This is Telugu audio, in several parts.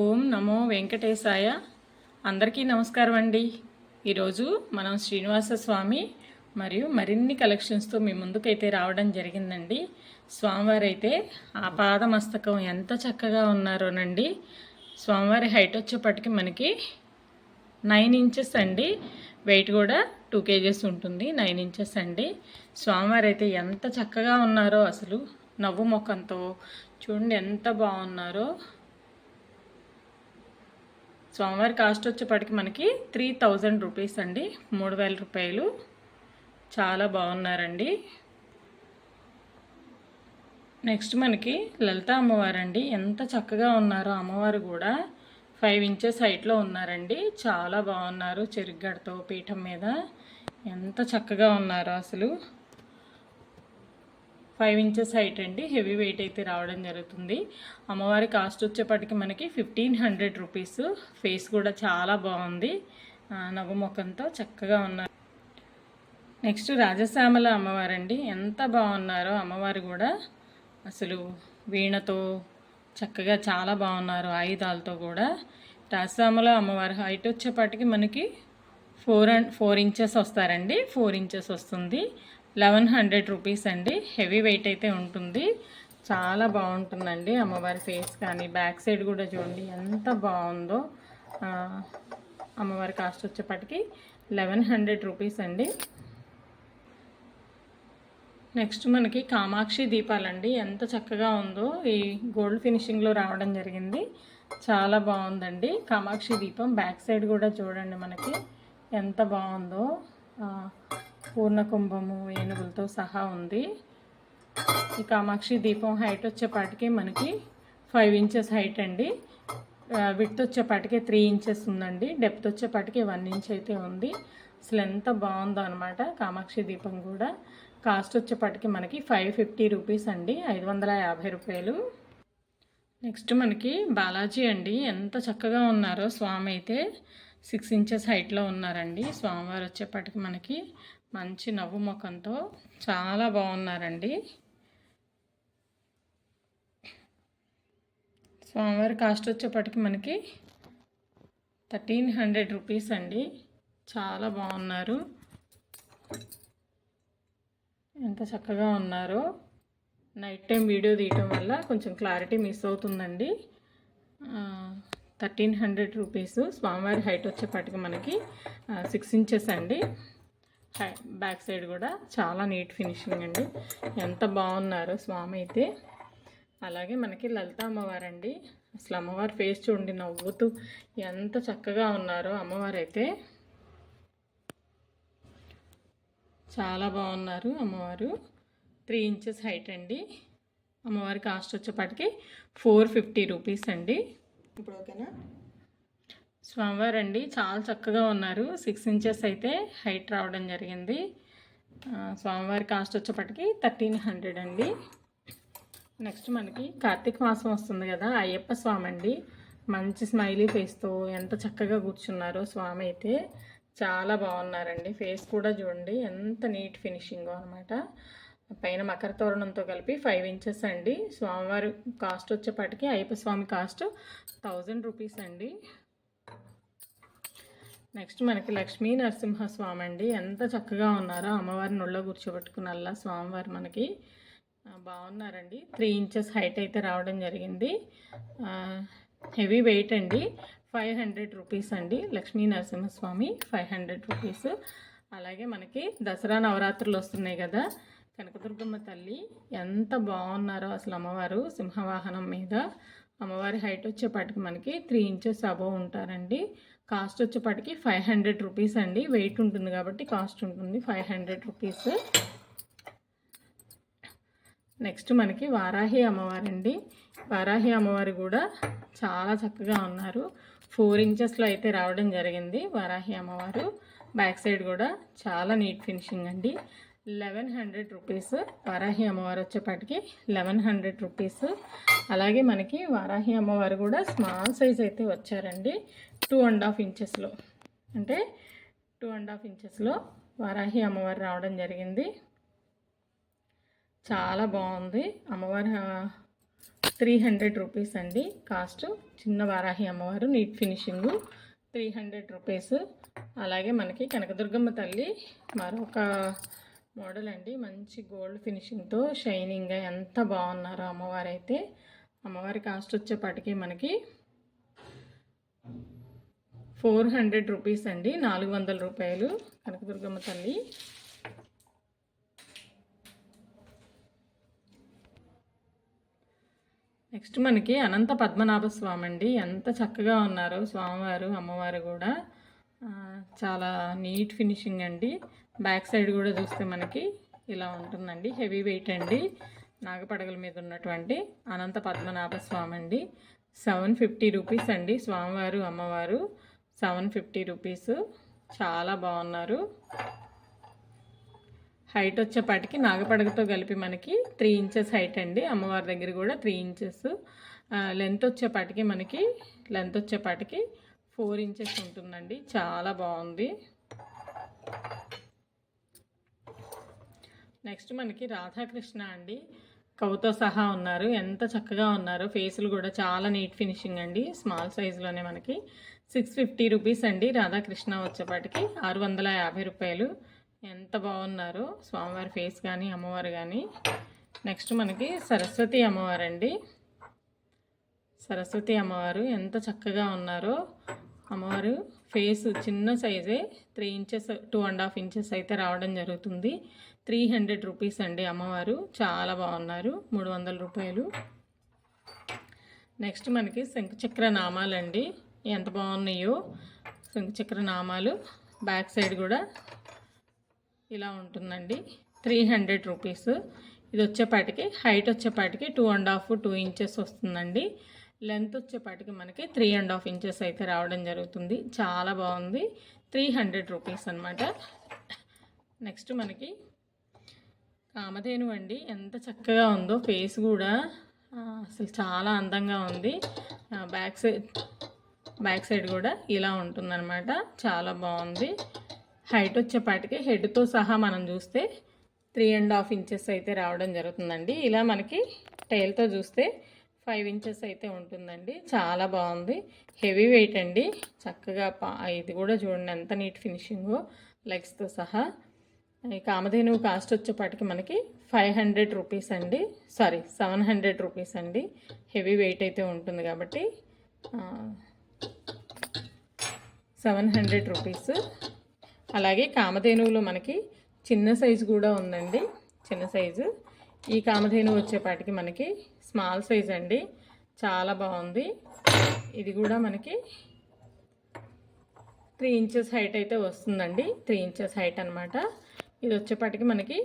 ఓం నమో వెంకటేశాయ. అందరికీ నమస్కారం అండి. ఈరోజు మనం శ్రీనివాస స్వామి మరియు మరిన్ని కలెక్షన్స్తో మీ ముందుకైతే రావడం జరిగిందండి. స్వామివారు అయితే ఆ పాదమస్తకం ఎంత చక్కగా ఉన్నారోనండి. స్వామివారి హైట్ వచ్చేప్పటికి మనకి నైన్ ఇంచెస్ అండి. వెయిట్ కూడా టూ కేజెస్ ఉంటుంది నైన్ ఇంచెస్ అండి. స్వామివారు అయితే ఎంత చక్కగా ఉన్నారో అసలు నవ్వు ముఖంతో చూడండి ఎంత బాగున్నారో. స్వామివారి కాస్ట్ వచ్చేప్పటికి మనకి త్రీ థౌజండ్ రూపీస్ అండి. మూడు వేల రూపాయలు. చాలా బాగున్నారండి. నెక్స్ట్ మనకి లలిత అమ్మవారు అండి ఎంత చక్కగా ఉన్నారో అమ్మవారు కూడా. ఫైవ్ ఇంచెస్ హైట్లో ఉన్నారండి. చాలా బాగున్నారు చెరుగ్గడతో పీఠం మీద. ఎంత చక్కగా ఉన్నారో అసలు. ఫైవ్ ఇంచెస్ హైట్ అండి. హెవీ వెయిట్ అయితే రావడం జరుగుతుంది. అమ్మవారి కాస్ట్ వచ్చేప్పటికి మనకి ఫిఫ్టీన్ హండ్రెడ్ రూపీస్. ఫేస్ కూడా చాలా బాగుంది. నవ్వు ముఖంతో చక్కగా ఉన్నారు. నెక్స్ట్ రాజశ్యామల అమ్మవారండి. ఎంత బాగున్నారో అమ్మవారు కూడా. అసలు వీణతో చక్కగా చాలా బాగున్నారు ఆయుధాలతో కూడా. రాజశ్యామల అమ్మవారి హైట్ వచ్చేపాటికి మనకి ఫోర్ అండ్ ఫోర్ ఇంచెస్ వస్తారండి. ఫోర్ ఇంచెస్ వస్తుంది. లెవెన్ హండ్రెడ్ రూపీస్ అండి. హెవీ వెయిట్ అయితే ఉంటుంది. చాలా బాగుంటుందండి అమ్మవారి ఫేస్ కానీ. బ్యాక్ సైడ్ కూడా చూడండి ఎంత బాగుందో. అమ్మవారి కాస్ట్ వచ్చేప్పటికి లెవెన్ హండ్రెడ్ రూపీస్ అండి. నెక్స్ట్ మనకి కామాక్షి దీపాలండి. ఎంత చక్కగా ఉందో. ఈ గోల్డ్ ఫినిషింగ్లో రావడం జరిగింది. చాలా బాగుందండి. కామాక్షి దీపం బ్యాక్ సైడ్ కూడా చూడండి మనకి ఎంత బాగుందో. పూర్ణకుంభము పూర్ణ కుంభము ఏనుగులతో సహా ఉంది. ఈ కామాక్షి దీపం హైట్ వచ్చేపాటికి మనకి ఫైవ్ ఇంచెస్ హైట్ అండి. విడ్త్ వచ్చేపాటికి త్రీ ఇంచెస్ ఉందండి. డెప్త్ వచ్చేపాటికి వన్ ఇంచ్ అయితే ఉంది. అసలు ఎంత బాగుందో అనమాట కామాక్షి దీపం కూడా. కాస్ట్ వచ్చేపాటికి మనకి ఫైవ్ ఫిఫ్టీ రూపీస్ అండి. ఐదు వందల యాభై రూపాయలు. నెక్స్ట్ మనకి బాలాజీ అండి. ఎంత చక్కగా ఉన్నారో స్వామి అయితే. సిక్స్ ఇంచెస్ హైట్లో ఉన్నారండి. స్వామివారు వచ్చేప్పటికి మనకి మంచి నవ్వు ముఖంతో చాలా బాగున్నారండి. స్వామివారి కాస్ట్ వచ్చేప్పటికి మనకి థర్టీన్ హండ్రెడ్ రూపీస్ అండి. చాలా బాగున్నారు. ఎంత చక్కగా ఉన్నారో. నైట్ టైం వీడియో తీయటం వల్ల కొంచెం క్లారిటీ మిస్ అవుతుందండి. థర్టీన్ హండ్రెడ్ రూపీస్ స్వామివారి హైట్ వచ్చేపాటికి మనకి సిక్స్ ఇంచెస్ అండి. బ్యాక్ సైడ్ కూడా చాలా నీట్ ఫినిషింగ్ అండి. ఎంత బాగున్నారో స్వామి అయితే. అలాగే మనకి లలిత అమ్మవారు అండి. అసలు అమ్మవారి ఫేస్ చూడండి నవ్వుతూ ఎంత చక్కగా ఉన్నారో అమ్మవారు అయితే. చాలా బాగున్నారు అమ్మవారు. త్రీ ఇంచెస్ హైట్ అండి. అమ్మవారి కాస్ట్ వచ్చేపాటికి ఫోర్ ఫిఫ్టీ రూపీస్ అండి. ఇప్పుడు ఓకేనా స్వామివారు అండి చాలా చక్కగా ఉన్నారు. సిక్స్ ఇంచెస్ అయితే హైట్ రావడం జరిగింది. స్వామివారి కాస్ట్ వచ్చేప్పటికి థర్టీన్ హండ్రెడ్ అండి. నెక్స్ట్ మనకి కార్తీక మాసం వస్తుంది కదా అయ్యప్ప స్వామి అండి. మంచి స్మైలీ ఫేస్తో ఎంత చక్కగా కూర్చున్నారో స్వామి అయితే. చాలా బాగున్నారండి. ఫేస్ కూడా చూడండి ఎంత నీట్ ఫినిషింగ్ అనమాట. పైన మకర తోరణంతో కలిపి ఫైవ్ ఇంచెస్ అండి. స్వామివారి కాస్ట్ వచ్చేపాటికి Ayyappa Swami cost thousand rupees అండి. నెక్స్ట్ మనకి లక్ష్మీ నరసింహస్వామి అండి. ఎంత చక్కగా ఉన్నారో అమ్మవారిని ఒళ్ళో కూర్చోబెట్టుకున్నల్లా స్వామివారు మనకి బాగున్నారండి. త్రీ ఇంచెస్ హైట్ అయితే రావడం జరిగింది. హెవీ వెయిట్ అండి. ఫైవ్ హండ్రెడ్ రూపీస్ అండి. Lakshmi Narasimhaswamy five hundred rupees అలాగే మనకి దసరా నవరాత్రులు వస్తున్నాయి కదా. కనకదుర్గమ్మ తల్లి ఎంత బాగున్నారో అసలు అమ్మవారు సింహవాహనం మీద. అమ్మవారి హైట్ వచ్చేపాటికి మనకి త్రీ ఇంచెస్ అబోవ్ ఉంటారండి. కాస్ట్ వచ్చేపాటికి ఫైవ్ హండ్రెడ్ రూపీస్ అండి. వెయిట్ ఉంటుంది కాబట్టి కాస్ట్ ఉంటుంది ఫైవ్ హండ్రెడ్ రూపీస్. నెక్స్ట్ మనకి వారాహి అమ్మవారండి. వారాహి అమ్మవారు కూడా చాలా చక్కగా ఉన్నారు. ఫోర్ ఇంచెస్లో అయితే రావడం జరిగింది వారాహి అమ్మవారు. బ్యాక్ సైడ్ కూడా చాలా నీట్ ఫినిషింగ్ అండి. Eleven hundred rupees. వారాహి అమ్మవారు వచ్చేపాటికి లెవెన్ హండ్రెడ్ రూపీస్. అలాగే మనకి వారాహి అమ్మవారు కూడా స్మాల్ సైజ్ అయితే వచ్చారండి. టూ అండ్ హాఫ్ ఇంచెస్లో అంటే టూ అండ్ హాఫ్ ఇంచెస్లో వారాహి అమ్మవారు రావడం జరిగింది. చాలా బాగుంది. అమ్మవారి త్రీ హండ్రెడ్ రూపీస్ అండి కాస్ట్. చిన్న వారాహి అమ్మవారు neat finishing three hundred rupees. అలాగే మనకి కనకదుర్గమ్మ తల్లి మరొక మోడల్ అండి. మంచి గోల్డ్ ఫినిషింగ్తో షైనింగ్గా ఎంత బాగున్నారో అమ్మవారు అయితే అమ్మవారి కాస్ట్ వచ్చేపాటికి మనకి ఫోర్ హండ్రెడ్ రూపీస్ అండి. నాలుగు వందల రూపాయలు. కనకదుర్గమ్మ తల్లి. నెక్స్ట్ మనకి అనంత పద్మనాభ స్వామి అండి. ఎంత చక్కగా ఉన్నారు స్వామివారు అమ్మవారు కూడా. చాలా నీట్ ఫినిషింగ్ అండి. బ్యాక్ సైడ్ కూడా చూస్తే మనకి ఇలా ఉంటుందండి. హెవీ వెయిట్ అండి. నాగపడగల మీద ఉన్నటువంటి అనంత పద్మనాభ స్వామి అండి. సెవెన్ ఫిఫ్టీ రూపీస్ అండి. స్వామివారు అమ్మవారు సెవెన్ ఫిఫ్టీ రూపీస్. చాలా బాగున్నారు. హైట్ వచ్చేపాటికి నాగపడగతో కలిపి మనకి త్రీ ఇంచెస్ హైట్ అండి. అమ్మవారి దగ్గర కూడా త్రీ ఇంచెస్ లెంత్ వచ్చేపాటికి మనకి లెంత్ వచ్చేపాటికి ఫోర్ ఇంచెస్ ఉంటుందండి. చాలా బాగుంది. నెక్స్ట్ మనకి రాధాకృష్ణ అండి. కవుతో సహా ఉన్నారు. ఎంత చక్కగా ఉన్నారు. ఫేసులు కూడా చాలా నీట్ ఫినిషింగ్ అండి. స్మాల్ సైజులోనే మనకి సిక్స్ ఫిఫ్టీ రూపీస్ అండి రాధాకృష్ణ వచ్చేపాటికి. ఆరు వందల యాభై రూపాయలు. ఎంత బాగున్నారో. స్వామివారి ఫేస్ కానీ అమ్మవారు కానీ నెక్స్ట్ మనకి సరస్వతి అమ్మవారు అండి. సరస్వతి అమ్మవారు ఎంత చక్కగా ఉన్నారో. అమ్మవారు ఫేస్ చిన్న సైజే three inches two and half inches అయితే రావడం జరుగుతుంది. త్రీ హండ్రెడ్ రూపీస్ అండి అమ్మవారు. చాలా బాగున్నారు. మూడు వందల రూపాయలు. నెక్స్ట్ మనకి శంఖచక్ర నామాలు అండి ఎంత బాగున్నాయో శంఖచక్ర నామాలు. బ్యాక్ సైడ్ కూడా ఇలా ఉంటుందండి. Three hundred rupees. ఇది వచ్చేపాటికి హైట్ వచ్చేపాటికి two and half two inches వస్తుందండి. లెంత్ వచ్చేపాటికి మనకి త్రీ అండ్ హాఫ్ ఇంచెస్ అయితే రావడం జరుగుతుంది. చాలా బాగుంది. త్రీ హండ్రెడ్ రూపీస్ అనమాట నెక్స్ట్ మనకి కామధేను అండి. ఎంత చక్కగా ఉందో ఫేస్ కూడా. అసలు చాలా అందంగా ఉంది. బ్యాక్ సైడ్ బ్యాక్ సైడ్ కూడా ఇలా ఉంటుందన్నమాట. చాలా బాగుంది. హైట్ వచ్చేపాటికి హెడ్తో సహా మనం చూస్తే త్రీ అండ్ హాఫ్ ఇంచెస్ అయితే రావడం జరుగుతుందండి. ఇలా మనకి టైల్తో చూస్తే ఫైవ్ ఇంచెస్ అయితే ఉంటుందండి. చాలా బాగుంది. హెవీ వెయిట్ అండి. చక్కగా పా ఇది కూడా చూడండి ఎంత నీట్ ఫినిషింగో లెగ్స్తో సహా. ఈ కామధేను కాస్ట్ వచ్చేపాటికి మనకి ఫైవ్ హండ్రెడ్ రూపీస్ అండి. సారీ సెవెన్ హండ్రెడ్ రూపీస్ అండి. హెవీ వెయిట్ అయితే ఉంటుంది కాబట్టి సెవెన్ హండ్రెడ్ రూపీస్. అలాగే కామధేనువులో మనకి చిన్న సైజు కూడా ఉందండి. చిన్న సైజు. ఈ కామధేను వచ్చేపాటికి మనకి స్మాల్ సైజ్ అండి. చాలా బాగుంది. ఇది కూడా మనకి త్రీ ఇంచెస్ హైట్ అయితే వస్తుందండి. త్రీ ఇంచెస్ హైట్ అనమాట ఇది వచ్చేపాటికి మనకి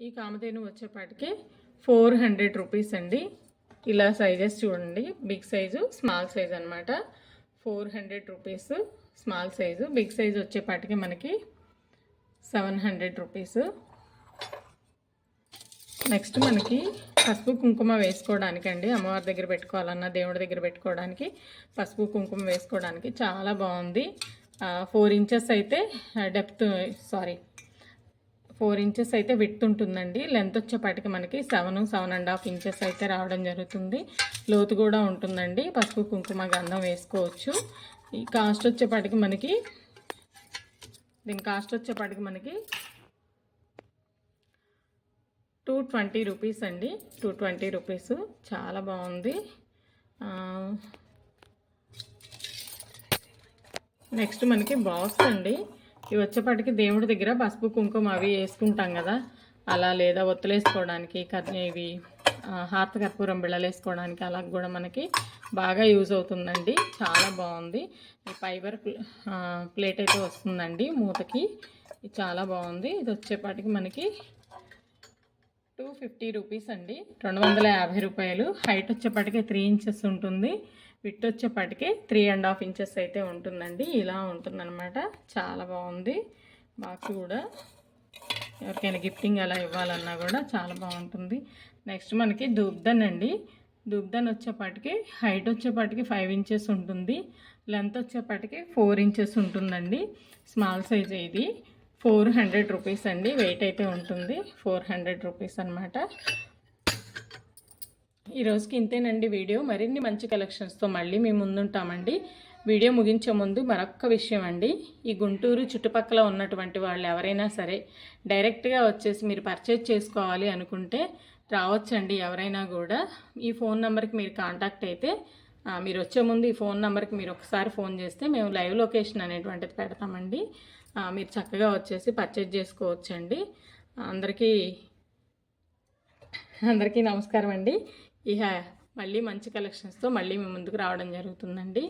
ఈ కామధేను వచ్చేపాటికి ఫోర్ హండ్రెడ్ రూపీస్ అండి. ఇలా సైజెస్ చూడండి. బిగ్ సైజు స్మాల్ సైజ్ అనమాట four hundred rupees small size. Big size వచ్చేపాటికి మనకి సెవెన్ హండ్రెడ్ రూపీస్. నెక్స్ట్ మనకి పసుపు కుంకుమ వేసుకోవడానికి అండి అమ్మవారి దగ్గర పెట్టుకోవాలన్నా దేవుడి దగ్గర పెట్టుకోవడానికి పసుపు కుంకుమ వేసుకోవడానికి చాలా బాగుంది. ఫోర్ ఇంచెస్ అయితే డెప్త్ సారీ ఫోర్ ఇంచెస్ అయితే విత్ ఉంటుందండి. లెంత్ వచ్చేపాటికి మనకి seven seven and half inches అయితే రావడం జరుగుతుంది. లోతు కూడా ఉంటుందండి. పసుపు కుంకుమ గంధం వేసుకోవచ్చు. ఈ కాస్ట్ వచ్చేపాటికి మనకి దీని కాస్ట్ వచ్చేపాటికి మనకి టూ ట్వంటీ రూపీస్ అండి. Two twenty rupees. చాలా బాగుంది. నెక్స్ట్ మనకి బాక్స్ అండి. ఇవి వచ్చేపాటికి దేవుడి దగ్గర పసుపు కుంకుమ అవి వేసుకుంటాం కదా. అలా లేదా ఒత్తులేసుకోవడానికి కర్- ఇవి హార్త కర్పూరం బిళ్ళలు వేసుకోవడానికి అలా కూడా మనకి బాగా యూజ్ అవుతుందండి. చాలా బాగుంది. ఈ ఫైబర్ ప్లేట్ అయితే వస్తుందండి మూతకి. ఇది చాలా బాగుంది. ఇది వచ్చేపాటికి మనకి టూ ఫిఫ్టీ రూపీస్ అండి. రెండు వందల యాభై రూపాయలు. హైట్ వచ్చేపాటికి త్రీ ఇంచెస్ ఉంటుంది. విట్ వచ్చేపాటికి త్రీ అండ్ హాఫ్ ఇంచెస్ అయితే ఉంటుందండి. ఇలా ఉంటుందన్నమాట. చాలా బాగుంది. బాక్స్ కూడా. ఎవరికైనా గిఫ్టింగ్ అలా ఇవ్వాలన్నా కూడా చాలా బాగుంటుంది. నెక్స్ట్ మనకి దూబ్దన్ అండి. దూబ్దన్ వచ్చేపాటికి హైట్ వచ్చేపాటికి ఫైవ్ ఇంచెస్ ఉంటుంది. లెంత్ వచ్చేపాటికి ఫోర్ ఇంచెస్ ఉంటుందండి. స్మాల్ సైజ్ ఇది. ఫోర్ హండ్రెడ్ రూపీస్ అండి. వెయిట్ అయితే ఉంటుంది. ఫోర్ హండ్రెడ్ రూపీస్ అనమాట ఈరోజుకి ఇంతేనండి వీడియో. మరిన్ని మంచి కలెక్షన్స్తో మళ్ళీ మేము ముందుంటామండి. వీడియో ముగించే ముందు మరొక్క విషయం అండి. ఈ గుంటూరు చుట్టుపక్కల ఉన్నటువంటి వాళ్ళు ఎవరైనా సరే డైరెక్ట్గా వచ్చేసి మీరు పర్చేజ్ చేసుకోవాలి అనుకుంటే రావచ్చండి ఎవరైనా కూడా. ఈ ఫోన్ నెంబర్కి మీరు కాంటాక్ట్ అయితే మీరు వచ్చే ముందు ఈ ఫోన్ నెంబర్కి మీరు ఒకసారి ఫోన్ చేస్తే మేము లైవ్ లొకేషన్ అనేటువంటిది పెడతామండి. మీరు చక్కగా వచ్చేసి పర్చేజ్ చేసుకోవచ్చండి. అందరికీ అందరికీ నమస్కారం అండి. ఇక మళ్ళీ మంచి కలెక్షన్స్తో మళ్ళీ మీ ముందుకు రావడం జరుగుతుందండి.